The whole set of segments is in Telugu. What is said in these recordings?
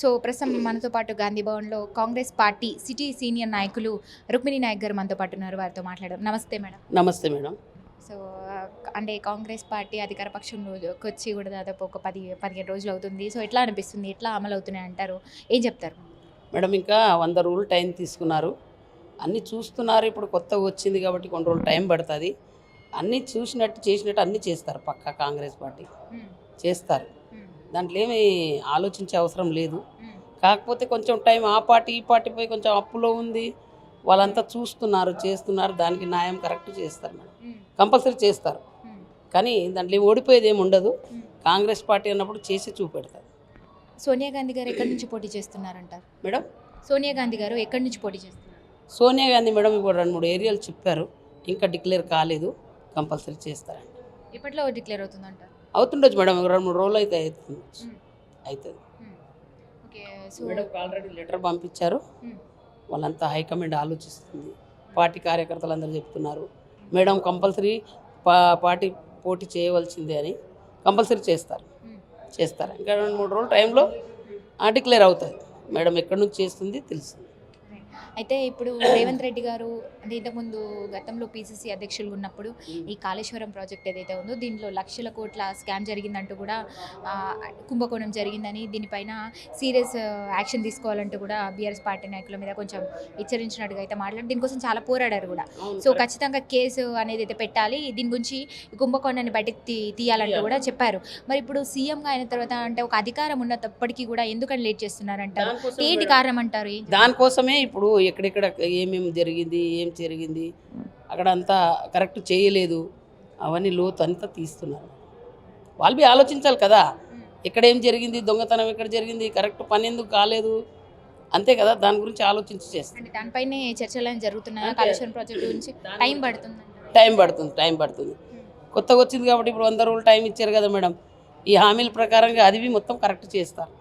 సో ప్రస్తుతం మనతో పాటు గాంధీ భవన్లో కాంగ్రెస్ పార్టీ సిటీ సీనియర్ నాయకులు రుక్మిణి నాయక్ గారు మనతో పాటు ఉన్నారు. వారితో మాట్లాడారు నమస్తే మేడం. నమస్తే మేడం. సో అంటే కాంగ్రెస్ పార్టీ అధికార పక్షంలోకి వచ్చి కూడా దాదాపు ఒక పది పదిహేను రోజులు అవుతుంది. సో ఎట్లా అనిపిస్తుంది? ఎట్లా అమలు అవుతున్నాయి అంటారు? ఏం చెప్తారు? మేడం ఇంకా వంద రోజులు టైం తీసుకున్నారు. అన్నీ చూస్తున్నారు. ఇప్పుడు కొత్తగా వచ్చింది కాబట్టి కొన్ని రోజులు టైం పడుతుంది. అన్నీ చూసినట్టు చేసినట్టు అన్నీ చేస్తారు పక్కా కాంగ్రెస్ పార్టీ. చేస్తారు. దాంట్లో ఏమీ ఆలోచించే అవసరం లేదు. కాకపోతే కొంచెం టైం ఆ పార్టీ ఈ పార్టీ పోయి కొంచెం అప్పులో ఉంది. వాళ్ళంతా చూస్తున్నారు చేస్తున్నారు దానికి న్యాయం కరెక్ట్ చేస్తారు మేడం. కంపల్సరీ చేస్తారు. కానీ దాంట్లో ఓడిపోయేది ఏమి ఉండదు. కాంగ్రెస్ పార్టీ అన్నప్పుడు చేసి చూపెడతారు. సోనియా గాంధీ గారు ఎక్కడి నుంచి పోటీ చేస్తున్నారంటారు? మేడం? సోనియా గాంధీ గారు ఎక్కడి నుంచి పోటీ చేస్తున్నారు? సోనియా గాంధీ మేడం ఇప్పుడు రెండు మూడు ఏరియాలు చెప్పారు. ఇంకా డిక్లేర్ కాలేదు. కంపల్సరీ చేస్తారండి ఎప్పట్లో డిక్లేర్ అవుతుందంటారు? అవుతుండొచ్చు మేడం రెండు మూడు రోజులు అయితే అవుతుంది. అవుతుంది మేడం ఆల్రెడీ లెటర్ పంపించారు. వాళ్ళంతా హైకమాండ్ ఆలోచిస్తుంది. పార్టీ కార్యకర్తలు అందరూ చెప్తున్నారు. మేడం కంపల్సరీ పా పార్టీ పోటీ చేయవలసిందే అని కంపల్సరీ చేస్తారు. చేస్తారు. ఇంకా రెండు మూడు రోజుల టైంలో డిక్లేర్ అవుతుంది మేడం ఎక్కడి నుంచి చేస్తుంది తెలుస్తుంది అయితే ఇప్పుడు రేవంత్ రెడ్డి గారు అంటే ఇంతకుముందు గతంలో పీసీసీ అధ్యక్షులు ఉన్నప్పుడు ఈ కాళేశ్వరం ప్రాజెక్ట్ ఏదైతే ఉందో దీనిలో లక్షల కోట్ల స్కామ్ జరిగిందంటూ కూడా కుంభకోణం జరిగిందని దీనిపైన సీరియస్ యాక్షన్ తీసుకోవాలంటూ కూడా బీఆర్ఎస్ పార్టీ నాయకుల మీద కొంచెం హెచ్చరించినట్టుగా అయితే మాట్లాడి దీనికోసం చాలా పోరాడారు కూడా. సో ఖచ్చితంగా కేసు అనేది అయితే పెట్టాలి. దీని గురించి కుంభకోణాన్ని బయటకు తీ తీయాలంటూ కూడా చెప్పారు. మరి ఇప్పుడు సీఎంగా అయిన తర్వాత అంటే ఒక అధికారం ఉన్నప్పటికీ కూడా ఎందుకని లేట్ చేస్తున్నారంటారు? ఏంటి కారణం అంటారు? దానికోసమే ఇప్పుడు ఎక్కడెక్కడ ఏమేమి జరిగింది ఏం జరిగింది అక్కడ అంతా కరెక్ట్ చేయలేదు. అవన్నీ లోతు అంతా తీస్తున్నారు. వాళ్ళు బి ఆలోచించాలి కదా. ఎక్కడ ఏం జరిగింది దొంగతనం ఎక్కడ జరిగింది కరెక్ట్ పని ఎందుకు కాలేదు? అంతే కదా దాని గురించి ఆలోచించి చేస్తారు అంటే దానిపైనే చర్చలు జరుగుతున్నాయా? ప్రాజెక్ట్ గురించి టైం పడుతుంది టైం పడుతుంది టైం పడుతుంది. కొత్తగా వచ్చింది కాబట్టి ఇప్పుడు వంద రోజులు టైం ఇచ్చారు కదా మేడం. ఈ హామీల ప్రకారంగా అదివి మొత్తం కరెక్ట్ చేస్తారు.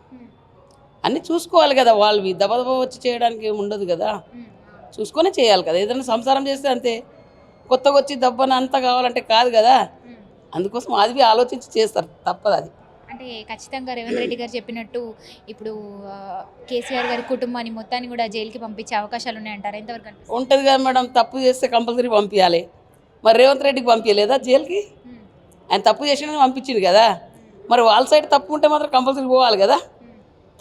అన్నీ చూసుకోవాలి కదా వాళ్ళవి దబదబ వచ్చి చేయడానికి ఉండదు కదా. చూసుకొని చేయాలి కదా. ఏదైనా సంసారం చేస్తే అంతే. కొత్తగా వచ్చి దబ్బన అంతా కావాలంటే కాదు కదా. అందుకోసం అది ఆలోచించి చేస్తారు. తప్పదు అది. అంటే ఖచ్చితంగా రేవంత్ రెడ్డి గారు చెప్పినట్టు ఇప్పుడు కేసీఆర్ గారి కుటుంబాన్ని మొత్తాన్ని కూడా జైలుకి పంపించే అవకాశాలు ఉన్నాయంటారు? ఎంతవరకు? ఉంటుంది కదా మేడం. తప్పు చేస్తే కంపల్సరీ పంపించాలి మరి రేవంత్ రెడ్డికి పంపించలేదా జైలుకి? ఆయన తప్పు చేసిన పంపించింది కదా. మరి వాళ్ళ సైడ్ తప్పు ఉంటే మాత్రం కంపల్సరీ పోవాలి కదా.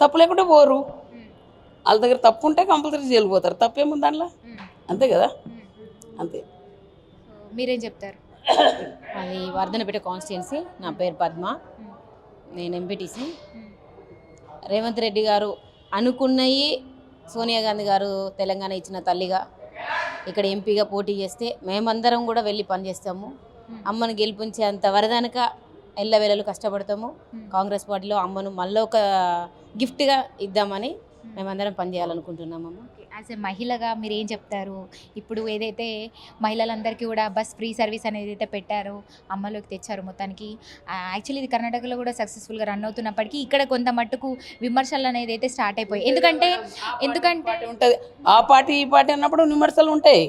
తప్పు లేకుంటే పోరు. వాళ్ళ దగ్గర తప్పు ఉంటే కంపల్సరీ జైలు పోతారు. తప్పేముంది దాంట్లో? అంతే కదా. అంతే. మీరేం చెప్తారు? అది వర్ధనపేట కాన్స్టిట్యున్సీ నా పేరు పద్మ. నేను ఎంపీటీసీ రేవంత్ రెడ్డి గారు అనుకున్నవి సోనియా గాంధీ గారు తెలంగాణ ఇచ్చిన తల్లిగా ఇక్కడ ఎంపీగా పోటీ చేస్తే మేమందరం కూడా వెళ్ళి పనిచేస్తాము. అమ్మను గెలిపించేంత వరదనక ఎల్లవేళలు కష్టపడతాము. కాంగ్రెస్ పార్టీలో అమ్మను మళ్ళీ ఒక గిఫ్ట్గా ఇద్దామని మేమందరం పనిచేయాలనుకుంటున్నామమ్మ యాజ్ ఎ మహిళగా మీరు ఏం చెప్తారు? ఇప్పుడు ఏదైతే మహిళలందరికీ కూడా బస్ ఫ్రీ సర్వీస్ అనేది అయితే పెట్టారో అమ్మలోకి తెచ్చారు మొత్తానికి యాక్చువల్లీ ఇది కర్ణాటకలో కూడా సక్సెస్ఫుల్గా రన్ అవుతున్నప్పటికీ ఇక్కడ కొంత మట్టుకు విమర్శలు అనేది అయితే స్టార్ట్ అయిపోయాయి. ఎందుకంటే ఎందుకంటే ఉంటుంది. ఆ పార్టీ ఈ పార్టీ అన్నప్పుడు విమర్శలు ఉంటాయి.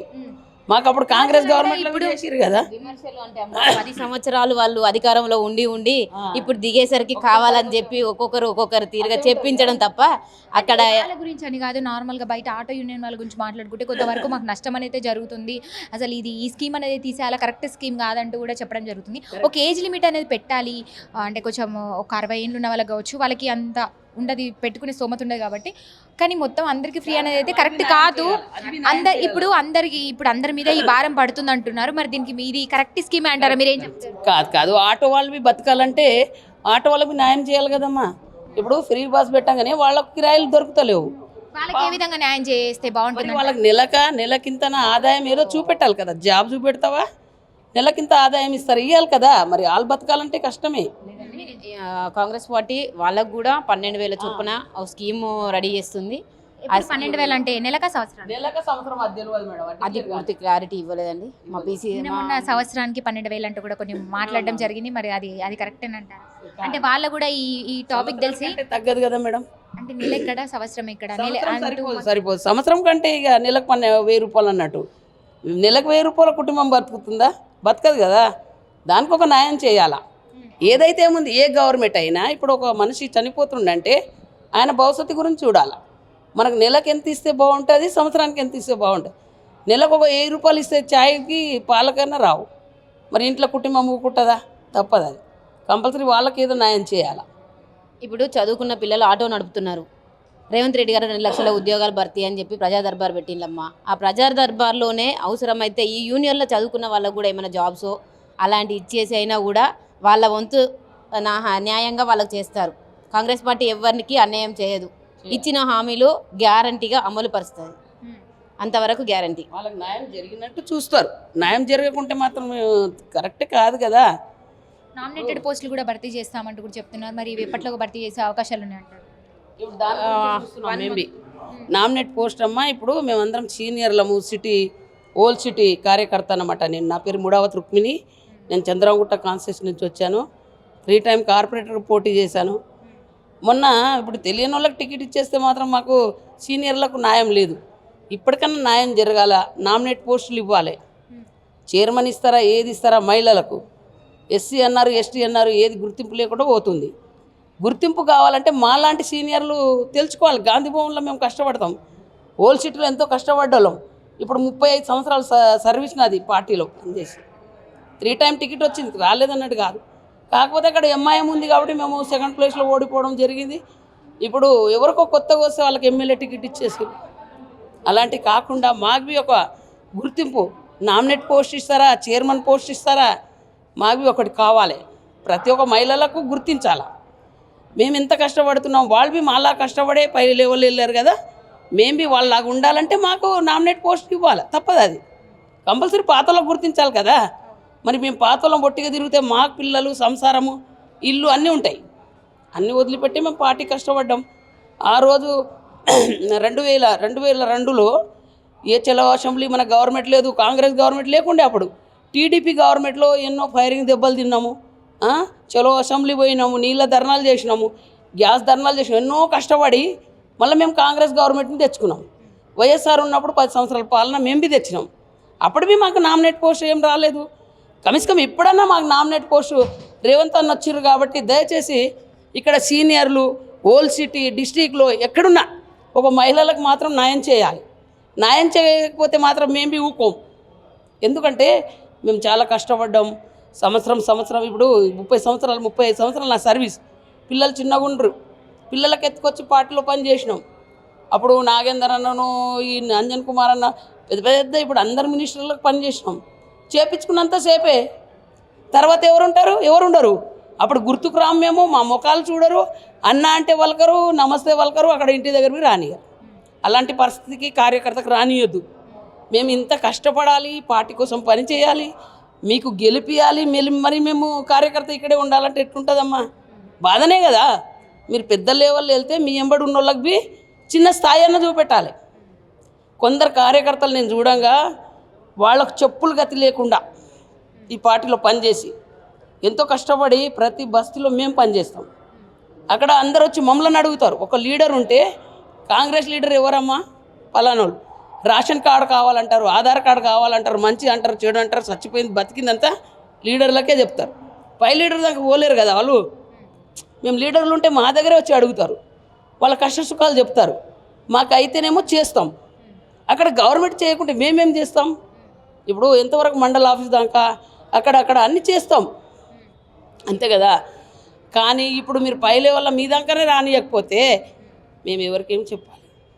మాకు అప్పుడు కాంగ్రెస్ గవర్నమెంట్ ఇప్పుడు చేసిరు కదా. విమర్శలు అంటే అమ్మ, పది సంవత్సరాలు వాళ్ళు అధికారంలో ఉండి ఉండి ఇప్పుడు దిగేసరికి కావాలని చెప్పి ఒక్కొక్కరు ఒక్కొక్కరు తీరుగా చెప్పించడం తప్ప అక్కడ వాళ్ళ గురించి అని కాదు నార్మల్గా బయట ఆటో యూనియన్ వాళ్ళ గురించి మాట్లాడుకుంటే కొంతవరకు మాకు నష్టం అనేది జరుగుతుంది. అసలు ఇది ఈ స్కీమ్ అనేది తీసేయాలా కరెక్ట్ స్కీమ్ కాదంటూ కూడా చెప్పడం జరుగుతుంది. ఒక ఏజ్ లిమిట్ అనేది పెట్టాలి. అంటే కొంచెం ఒక అరవై ఏళ్ళు ఉన్న వాళ్ళకి కావచ్చు వాళ్ళకి అంత ఉండదు పెట్టుకునే స్తోమత ఉండదు కాబట్టి. కానీ మొత్తం అందరికీ ఫ్రీ అనేది అయితే కరెక్ట్ కాదు. అందరు ఇప్పుడు అందరికి ఇప్పుడు అందరి మీద ఈ భారం పడుతుంది అంటున్నారు. మరి దీనికి మీది కరెక్ట్ స్కీమ్ అంటారా? మీరు ఏం చెప్తారు? కాదు కాదు. ఆటో వాళ్ళవి బతకాలంటే ఆటో వాళ్ళకి న్యాయం చేయాలి కదమ్మా. ఇప్పుడు ఫ్రీ బస్ పెట్టగానే వాళ్ళకి కిరాయిలు దొరుకుతలేవు. వాళ్ళకి ఏ విధంగా న్యాయం చేస్తే బాగుంటుంది వాళ్ళకి నెలక నెలకింత ఆదాయం ఏదో చూపెట్టాలి కదా. జాబ్ చూపెడతావా? నెలకింత ఆదాయం ఇస్తారు. ఇవ్వాలి కదా. మరి వాళ్ళు బతకాలంటే కష్టమే. కాంగ్రెస్ పార్టీ వాళ్ళకు కూడా పన్నెండు వేల చొప్పున ఒక స్కీమ్ రెడీ చేస్తుంది. పన్నెండు వేలు అంటే నెలక సంవత్సరం నెలక సంవత్సరం అది తెలియదు మేడం అది పూర్తి క్లారిటీ ఇవ్వలేదండి. మా మొన్న సంవత్సరానికి పన్నెండు వేలు అంటూ కూడా కొన్ని మాట్లాడడం జరిగింది మరి అది అది కరెక్టేనంటారు అంటే వాళ్ళ కూడా ఈ ఈ టాపిక్ తెలిసి అంటే తగ్గదు కదా మేడం. అంటే నెల ఎక్కడ సంవత్సరం అంటూ సరిపోదు సరిపోదు. సంవత్సరం కంటే ఇక నెలకు పన్నె వెయ్యి రూపాయలు అన్నట్టు. నెలకు వెయ్యి రూపాయల కుటుంబం బతుకుతుందా? బతకదు కదా. దానికి ఒక న్యాయం చేయాలా? ఏదైతే ముందు ఏ గవర్నమెంట్ అయినా ఇప్పుడు ఒక మనిషి చనిపోతుండంటే ఆయన భవిష్యత్తు గురించి చూడాలి. మనకు నెలకు ఎంత ఇస్తే బాగుంటుంది సంవత్సరానికి ఎంత ఇస్తే బాగుంటుంది. నెలకు ఒక వెయ్యి రూపాయలు ఇస్తే ఛాయ్కి పాలకైనా రావు. మరి ఇంట్లో కుటుంబం ఊకుంటుందా తప్పదు అది. కంపల్సరీ వాళ్ళకి ఏదో న్యాయం చేయాలి. ఇప్పుడు చదువుకున్న పిల్లలు ఆటో నడుపుతున్నారు. రేవంత్ రెడ్డి గారు రెండు లక్షల ఉద్యోగాలు భర్తీ అని చెప్పి ప్రజా దర్బార్ పెట్టిందమ్మా ఆ ప్రజా దర్బార్లోనే అవసరమైతే ఈ యూనియన్లో చదువుకున్న వాళ్ళకు కూడా ఏమైనా జాబ్స్ అలాంటి ఇచ్చేసి అయినా కూడా వాళ్ళ వంతు నా న్యాయంగా వాళ్ళకి చేస్తారు. కాంగ్రెస్ పార్టీ ఎవరికి అన్యాయం చేయదు. ఇచ్చిన హామీలు గ్యారంటీగా అమలు పరుస్తుంది అంతవరకు గ్యారంటీ. వాళ్ళకి న్యాయం జరిగినట్టు చూస్తారు. న్యాయం జరగకుంటే మాత్రం కరెక్ట్ కాదు కదా. నామినేటెడ్ పోస్టులు కూడా భర్తీ చేస్తామంటూ కూడా చెప్తున్నారు. మరి ఇవి ఎప్పట్లో భర్తీ చేసే అవకాశాలు ఉన్నాయంటారు మేబీ. నామినేట్ పోస్ట్ అమ్మా ఇప్పుడు మేమందరం సీనియర్లము సిటీ ఓల్డ్ సిటీ కార్యకర్త అనమాట నేను నా పేరు ముడావత్ రుక్మిణి నేను చంద్రగుట్ట కాన్స్టిట్యూషన్ నుంచి వచ్చాను. త్రీ టైం కార్పొరేటర్ పోటీ చేశాను. మొన్న ఇప్పుడు తెలియని వాళ్ళకి టికెట్ ఇచ్చేస్తే మాత్రం మాకు సీనియర్లకు న్యాయం లేదు. ఇప్పటికన్నా న్యాయం జరగాల నామినేట్ పోస్టులు ఇవ్వాలి. చైర్మన్ ఇస్తారా ఏది ఇస్తారా మహిళలకు? ఎస్సీ అన్నారు ఎస్టీ అన్నారు ఏది గుర్తింపు లేకుండా పోతుంది. గుర్తింపు కావాలంటే మాలాంటి సీనియర్లు తెలుసుకోవాలి. గాంధీ భవన్లో మేము కష్టపడతాం. హోల్ సిటీలో ఎంతో కష్టపడ్డాం ఇప్పుడు ముప్పై ఐదు సంవత్సరాల స- సర్వీస్ నాది పార్టీలో పనిచేసి. త్రీ టైం టికెట్ వచ్చింది రాలేదన్నట్టు కాదు. కాకపోతే అక్కడ ఎంఐఎం ఉంది కాబట్టి మేము సెకండ్ ప్లేస్లో ఓడిపోవడం జరిగింది. ఇప్పుడు ఎవరికో కొత్తగా వస్తే వాళ్ళకి ఎమ్మెల్యే టికెట్ ఇచ్చేసి అలాంటి కాకుండా మాకు ఒక గుర్తింపు. నామినేట్ పోస్ట్ ఇస్తారా చైర్మన్ పోస్ట్ ఇస్తారా మాకు ఒకటి కావాలి. ప్రతి ఒక్క మహిళలకు గుర్తించాలా. మేము ఎంత కష్టపడుతున్నాం వాళ్ళు బి మాలా కష్టపడే పై లెవెల్ వెళ్ళారు కదా. మేము బి వాళ్ళలాగా ఉండాలంటే మాకు నామినేట్ పోస్ట్ ఇవ్వాలి. తప్పదు అది. కంపల్సరీ పాతలో గుర్తించాలి కదా. మరి మేము పాతలం బొట్టిగా తిరిగితే మాకు పిల్లలు సంసారము ఇల్లు అన్నీ ఉంటాయి. అన్నీ వదిలిపెట్టి మేము పార్టీ కష్టపడ్డాం. ఆ రోజు రెండు వేల రెండు వేల రెండులో ఏ చెలవ అసెంబ్లీ మన గవర్నమెంట్ లేదు కాంగ్రెస్ గవర్నమెంట్ లేకుండే అప్పుడు టీడీపీ గవర్నమెంట్లో ఎన్నో ఫైరింగ్ దెబ్బలు తిన్నాము. ఆ? చలో అసెంబ్లీ పోయినాము నీళ్ళ ధర్నాలు చేసినాము గ్యాస్ ధర్నాలు చేసినాము ఎన్నో కష్టపడి మళ్ళీ మేము కాంగ్రెస్ గవర్నమెంట్ని తెచ్చుకున్నాం. వైఎస్ఆర్ ఉన్నప్పుడు పది సంవత్సరాల పాలన మేము బి తెచ్చినాం. అప్పుడు మాకు నామినేట్ పోస్ట్ ఏం రాలేదు. కనీసం ఇప్పుడన్నా మాకు నామినేట్ పోస్టు రేవంత్ అన్న వచ్చారు కాబట్టి దయచేసి ఇక్కడ సీనియర్లు ఓల్ సిటీ డిస్టిక్లో ఎక్కడున్నా ఒక మహిళలకు మాత్రం న్యాయం చేయాలి. న్యాయం చేయకపోతే మాత్రం మేము బి ఊకోం. ఎందుకంటే మేము చాలా కష్టపడ్డాం. సంవత్సరం సంవత్సరం ఇప్పుడు ముప్పై సంవత్సరాలు ముప్పై ఐదు సంవత్సరాలు నా సర్వీస్. పిల్లలు చిన్నగా ఉండరు. పిల్లలకు ఎత్తుకొచ్చి పార్టీలో పని చేసినాం. అప్పుడు నాగేందర్ అన్నను ఈ అంజన్ కుమార్ అన్న పెద్ద పెద్ద ఇప్పుడు అందరు మినిస్టర్లకు పని చేసినాం. చేపించుకున్నంత సేపే. తర్వాత ఎవరు ఉంటారు ఎవరు ఉండరు అప్పుడు గుర్తుకు రాము మేము మా ముఖాలు చూడరు అన్న అంటే వలకరు నమస్తే వలకరు అక్కడ ఇంటి దగ్గరికి రానియరు అలాంటి పరిస్థితికి కార్యకర్తకు రానియొద్దు మేము ఇంత కష్టపడాలి పార్టీ కోసం పని చేయాలి మీకు గెలిపియాలి మెలి మరి మేము కార్యకర్త ఇక్కడే ఉండాలంటే ఎట్లుంటుందమ్మా? బాధనే కదా. మీరు పెద్ద లెవెల్లో వెళ్తే మీ ఎంబడి ఉన్న వాళ్ళకి చిన్న స్థాయి అన్న చూపెట్టాలి. కొందరు కార్యకర్తలు నేను చూడంగా వాళ్ళకు చెప్పులు గతి లేకుండా ఈ పార్టీలో పనిచేసి ఎంతో కష్టపడి ప్రతి బస్తీలో మేము పనిచేస్తాం. అక్కడ అందరు వచ్చి మమ్మల్ని అడుగుతారు. ఒక లీడర్ ఉంటే కాంగ్రెస్ లీడర్ ఎవరమ్మా? పలానోళ్ళు. రేషన్ కార్డు కావాలంటారు ఆధార్ కార్డు కావాలంటారు మంచి అంటారు చెడు అంటారు చచ్చిపోయింది బతికిందంతా లీడర్లకే చెప్తారు. పై లీడర్ దాకా పోలేరు కదా వాళ్ళు. మేము లీడర్లు ఉంటే మా దగ్గరే వచ్చి అడుగుతారు. వాళ్ళ కష్ట సుఖాలు చెప్తారు. మాకైతేనేమో చేస్తాం. అక్కడ గవర్నమెంట్ చేయకుంటే మేమేం చేస్తాం? ఇప్పుడు ఎంతవరకు మండల ఆఫీస్ దాకా అక్కడ అక్కడ అన్ని చేస్తాం. అంతే కదా? కానీ ఇప్పుడు మీరు పై లెవెల్లో మీ దాకానే రానియకపోతే మేము ఎవరికేం చెప్పాలి?